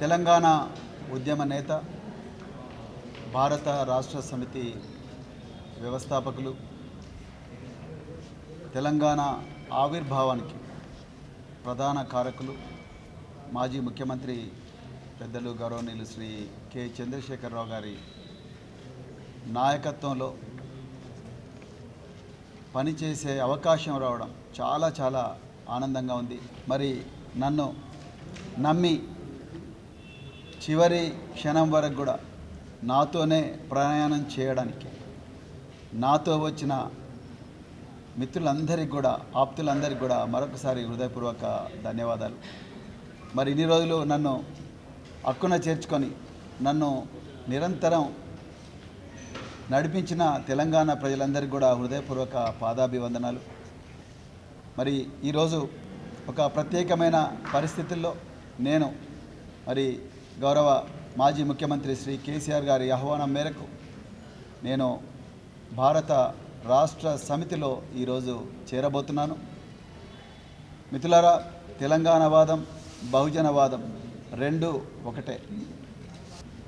తెలంగాణ ఉద్యమ నేత భారత రాష్ట్ర సమితి వ్యవస్థాపకులు తెలంగాణ ఆవిర్భావానికి ప్రధాన కారకులు మాజీ ముఖ్యమంత్రి పెద్దలు గౌరవనీయులు శ్రీ కె. చంద్రశేఖరరావు గారి నాయకత్వంలో పనిచేసే అవకాశం రావడం చాలా చాలా ఆనందంగా ఉంది. మరి నన్ను నమ్మి చివరి క్షణం వరకు కూడా నాతోనే ప్రయాణం చేయడానికి నాతో వచ్చిన మిత్రులందరికీ కూడా ఆప్తులందరికీ కూడా మరొకసారి హృదయపూర్వక ధన్యవాదాలు. మరి ఇన్ని రోజులు నన్ను హక్కున చేర్చుకొని నన్ను నిరంతరం నడిపించిన తెలంగాణ ప్రజలందరికీ కూడా హృదయపూర్వక పాదాభివందనాలు. మరి ఈరోజు ఒక ప్రత్యేకమైన పరిస్థితుల్లో నేను మరి గౌరవ మాజీ ముఖ్యమంత్రి శ్రీ కేసీఆర్ గారి ఆహ్వానం మేరకు నేను భారత రాష్ట్ర సమితిలో ఈరోజు చేరబోతున్నాను. మిత్రులారా తెలంగాణవాదం బహుజనవాదం రెండు ఒకటే.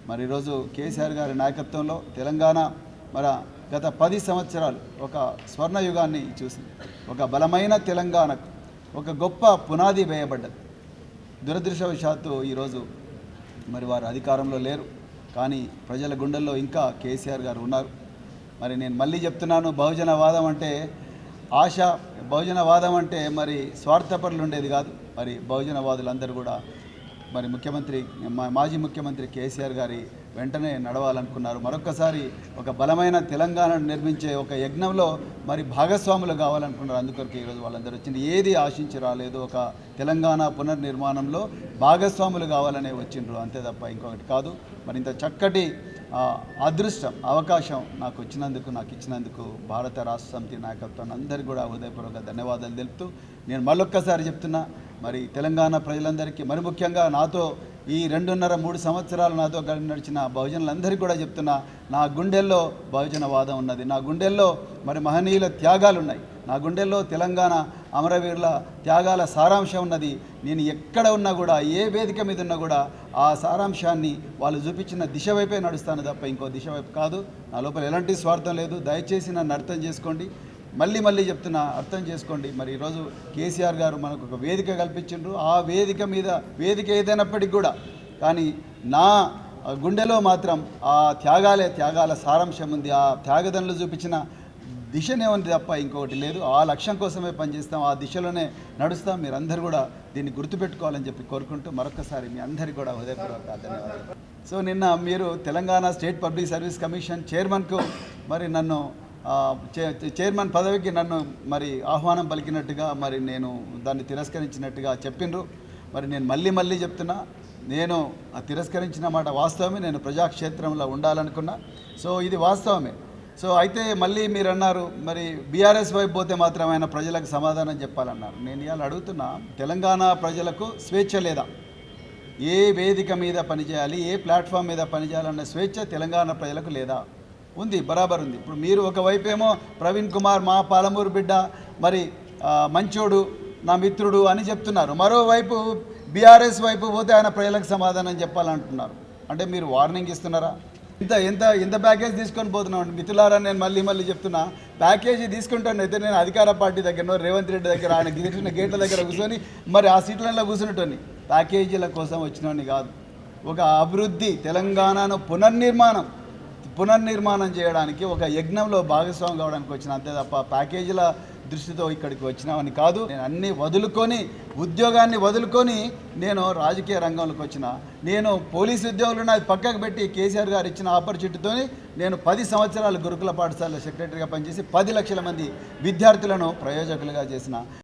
మరి ఈరోజు కేసీఆర్ గారి నాయకత్వంలో తెలంగాణ మన గత పది సంవత్సరాలు ఒక స్వర్ణయుగాన్ని చూసింది. ఒక బలమైన తెలంగాణకు ఒక గొప్ప పునాది వేయబడ్డది. దురదృష్టవశాత్తు ఈరోజు మరి వారు అధికారంలో లేరు. కానీ ప్రజల గుండెల్లో ఇంకా కేసీఆర్ గారు ఉన్నారు. మరి నేను మళ్ళీ చెప్తున్నాను బహుజనవాదం అంటే ఆశ బహుజనవాదం అంటే మరి స్వార్థపరులు ఉండేది కాదు. మరి బహుజనవాదులందరూ కూడా మరి ముఖ్యమంత్రి మా- మాజీ ముఖ్యమంత్రి కేసీఆర్ గారి వెంటనే నడవాలనుకున్నారు. మరొకసారి ఒక బలమైన తెలంగాణను నిర్మించే ఒక యజ్ఞంలో మరి భాగస్వాములు కావాలనుకున్నారు. అందుకొరకు ఈరోజు వాళ్ళందరూ వచ్చింది ఏది ఆశించి రాలేదు. ఒక తెలంగాణ పునర్నిర్మాణంలో భాగస్వాములు కావాలనే వచ్చిండ్రు. అంతే తప్ప ఇంకొకటి కాదు. మరి ఇంత చక్కటి అదృష్టం అవకాశం నాకు వచ్చినందుకు నాకు ఇచ్చినందుకు భారత రాష్ట్ర సమితి నాయకత్వాన్ని అందరికీ కూడా హృదయపూర్వక ధన్యవాదాలు తెలుపుతూ నేను మళ్ళొక్కసారి చెప్తున్నా మరి తెలంగాణ ప్రజలందరికీ మరి ముఖ్యంగా నాతో ఈ రెండున్నర మూడు సంవత్సరాలు నాతో కలిసి నడిచిన బహుజనులందరికీ కూడా చెప్తున్నా నా గుండెల్లో బహుజనవాదం ఉన్నది. నా గుండెల్లో మరి మహనీయుల త్యాగాలు ఉన్నాయి నా గుండెల్లో తెలంగాణ అమరవీరుల త్యాగాల సారాంశం ఉన్నది. నేను ఎక్కడ ఉన్నా కూడా ఏ వేదిక మీద ఉన్నా కూడా ఆ సారాంశాన్ని వాళ్ళు చూపించిన దిశ వైపే నడుస్తాను తప్ప ఇంకో దిశ వైపు కాదు. నా లోపల ఎలాంటి స్వార్థం లేదు. దయచేసి నన్ను అర్థం చేసుకోండి. మళ్ళీ మళ్ళీ చెప్తున్నా అర్థం చేసుకోండి. మరి ఈరోజు కేసీఆర్ గారు మనకు ఒక వేదిక కల్పించిండ్రు. ఆ వేదిక మీద వేదిక ఏదైనప్పటికీ కూడా కానీ నా గుండెలో మాత్రం ఆ త్యాగాలే త్యాగాల సారాంశం ఉంది. ఆ త్యాగదనులు చూపించిన దిశనే ఉంది తప్ప ఇంకొకటి లేదు. ఆ లక్ష్యం కోసమే పనిచేస్తాం. ఆ దిశలోనే నడుస్తాం. మీరందరూ కూడా దీన్ని గుర్తుపెట్టుకోవాలని చెప్పి కోరుకుంటూ మరొకసారి మీ అందరికీ కూడా హృదయపూర్వక ధన్యవాదాలు. సో నిన్న మీరు Telangana state public service commission చైర్మన్కు మరి నన్ను చైర్మన్ పదవికి నన్ను మరి ఆహ్వానం పలికినట్టుగా మరి నేను దాన్ని తిరస్కరించినట్టుగా చెప్పిండ్రు. మరి నేను మళ్ళీ మళ్ళీ చెప్తున్నా నేను ఆ తిరస్కరించిన మాట వాస్తవమే నేను ప్రజాక్షేత్రంలో ఉండాలనుకున్నా. సో ఇది వాస్తవమే. సో అయితే మళ్ళీ మీరు అన్నారు మరి బీఆర్ఎస్ వైపు పోతే మాత్రం ఆయన ప్రజలకు సమాధానం చెప్పాలన్నారు. నేను ఇవాళ అడుగుతున్నా తెలంగాణ ప్రజలకు స్వేచ్ఛ లేదా? ఏ వేదిక మీద పనిచేయాలి ఏ ప్లాట్ఫామ్ మీద పనిచేయాలన్న స్వేచ్ఛ తెలంగాణ ప్రజలకు లేదా? ఉంది బరాబర్ ఉంది. ఇప్పుడు మీరు ఒకవైపేమో ప్రవీణ్ కుమార్ మా పాలమూరు బిడ్డ మరి మంచోడు నా మిత్రుడు అని చెప్తున్నారు. మరోవైపు బీఆర్ఎస్ వైపు పోతే ఆయన ప్రజలకు సమాధానం చెప్పాలంటున్నారు. అంటే మీరు వార్నింగ్ ఇస్తున్నారా? ఇంత ఎంత ఎంత ప్యాకేజ్ తీసుకొని పోతున్నాం మిత్రులారా నేను మళ్ళీ మళ్ళీ చెప్తున్నా. ప్యాకేజీ తీసుకుంటాను అయితే నేను అధికార పార్టీ దగ్గర రేవంత్ రెడ్డి దగ్గర ఆయన గిరిచిన గేట్ల దగ్గర కూర్చొని మరి ఆ సీట్లలో కూర్చున్నట్టుని ప్యాకేజీల కోసం వచ్చినోని కాదు. ఒక అభివృద్ధి తెలంగాణను పునర్నిర్మాణం. పునర్నిర్మాణం చేయడానికి ఒక యజ్ఞంలో భాగస్వామి కావడానికి వచ్చిన అంతే తప్ప ప్యాకేజీల దృష్టితో ఇక్కడికి వచ్చినామని కాదు. నేను అన్ని వదులుకొని ఉద్యోగాన్ని వదులుకొని నేను రాజకీయ రంగంలోకి వచ్చిన నేను పోలీసు ఉద్యోగులు నాది పక్కకు పెట్టి కేసీఆర్ గారు ఇచ్చిన ఆపర్చునిటీతో నేను పది సంవత్సరాలు గురుకుల పాఠశాల సెక్రటరీగా పనిచేసి పది లక్షల మంది విద్యార్థులను ప్రయోజకులుగా చేసిన